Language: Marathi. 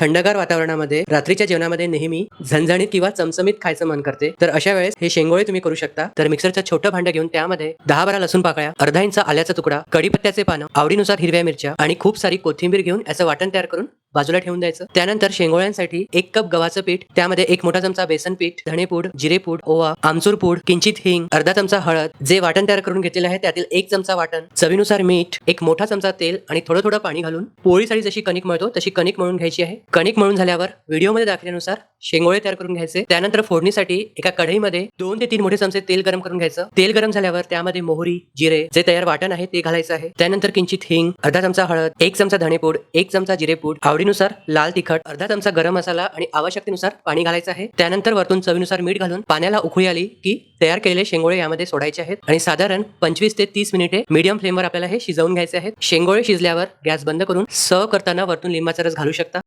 थंडगार वातावरणामध्ये रात्रीच्या जेवणामध्ये नेहमी झणझणीत किंवा चमचमीत खायचं मन करते. तर अशा वेळेस हे शेंगोळे तुम्ही करू शकता. तर मिक्सरचं छोटं भांडं घेऊन त्यामध्ये दहा बारा लसूण पाकळ्या अर्धा इंच आल्याचा तुकडा कडीपत्त्याचे पानं आवडीनुसार हिरव्या मिरच्या आणि खूप सारी कोथिंबीर घेऊन याचं वाटण तयार करून बाजूला ठेवून द्यायचं. त्यानंतर शेंगोळ्यांसाठी एक कप गव्हाचं पीठ त्यामध्ये एक मोठा चमचा बेसन पीठ धणेपूड जिरेपूड ओवा आमचूर पूड किंचित हिंग अर्धा चमचा हळद जे वाटण तयार करून घेतलेलं आहे त्यातील एक चमचा वाटण चवीनुसार मीठ एक मोठा चमचा तेल आणि थोडं थोडं पाणी घालून पोळीसाठी जशी कणिक मळतो तशी कणिक मळून घ्यायची आहे. कणिक मळून झाल्यावर व्हिडिओमध्ये दाखवल्यानुसार शेंगोळे तयार करून घ्यायचे. त्यानंतर फोडणीसाठी एका कढईमध्ये दोन ते तीन मोठे चमचे तेल गरम करून घ्यायचं. तेल गरम झाल्यावर त्यामध्ये मोहरी जिरे जे तयार वाटण आहे ते घालायचं आहे. त्यानंतर किंचित हिंग अर्धा चमचा हळद एक चमचा धणेपूड एक चमचा जिरेपूड आवडीनुसार लाल तिखट अर्धा चमचा गरम मसाला आणि आवश्यकतेनुसार पाणी घालायचं आहे. त्यानंतर वरतून चवीनुसार मीठ घालून पाण्याला उकळी आली की तयार केलेले शेंगोळे यामध्ये सोडायचे आहेत आणि साधारण पंचवीस ते तीस मिनिटे मीडियम फ्लेमवर आपल्याला हे शिजवून घ्यायचे आहेत. शेंगोळे शिजल्यावर गॅस बंद करून सर्व करताना वरतून लिंबाचा रस घालू शकता.